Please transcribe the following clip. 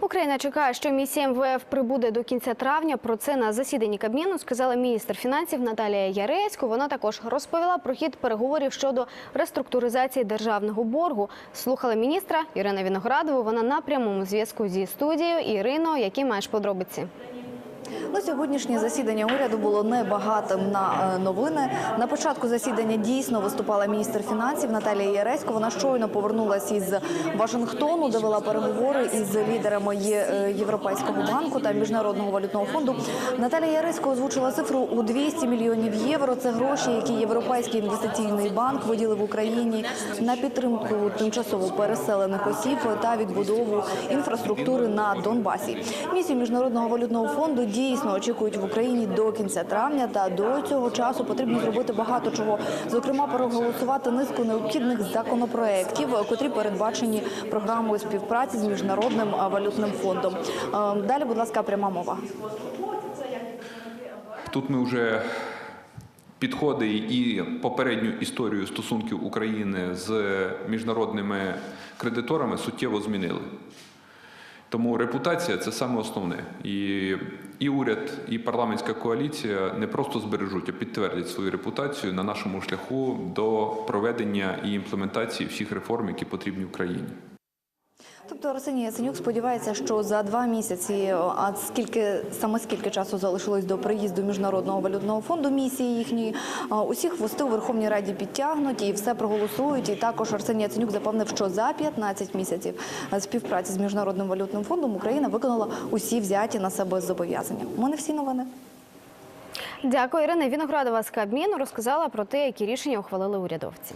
Україна чекає, що місія МВФ прибуде до кінця травня. Про це на засіданні Кабміну сказала міністр фінансів Наталія Яресько. Вона також розповіла про хід переговорів щодо реструктуризації державного боргу. Слухала міністра Ірина Віноградову. Вона на прямому зв'язку зі студією. Ірино, які маєш подробиці? Ну, сьогоднішнє засідання уряду було небагатим на е, новини. На початку засідання дійсно виступала міністр фінансів Наталія Яресько. Вона щойно повернулася із Вашингтону, де вела переговори із лідерами е, Європейського банку та міжнародного валютного фонду. Наталія Яресько озвучила цифру у 200 мільйонів євро. Це гроші, які Європейський інвестиційний банк виділив Україні на підтримку тимчасово переселених осіб та відбудову інфраструктури на Донбасі. Місію міжнародного валютного фонду дійсно очікують в Україні до кінця травня. Та до цього часу потрібно зробити багато чого. Зокрема, проголосувати низку необхідних законопроєктів, котрі передбачені програмою співпраці з міжнародним валютним фондом. Далі, будь ласка, пряма мова. Тут ми вже підходи і попередню історію стосунків України з міжнародними кредиторами суттєво змінили. Тому репутація це саме основне. І, і уряд, і парламентська коаліція не просто збережуть, а підтвердять свою репутацію на нашому шляху до проведення і імплементації всіх реформ, які потрібні Україні. Тобто Арсеній Яценюк сподівається, що за два місяці, а скільки саме скільки часу залишилось до приїзду міжнародного валютного фонду місії їхньої, усіх хвости у Верховній Раді підтягнуть і все проголосують. І також Арсеній Яценюк запевнив, що за 15 місяців співпраці з міжнародним валютним фондом Україна виконала усі взяті на себе зобов'язання. У мене всі новини. Дякую, Ірина Віноградова з Кабміну розказала про те, які рішення ухвалили урядовці.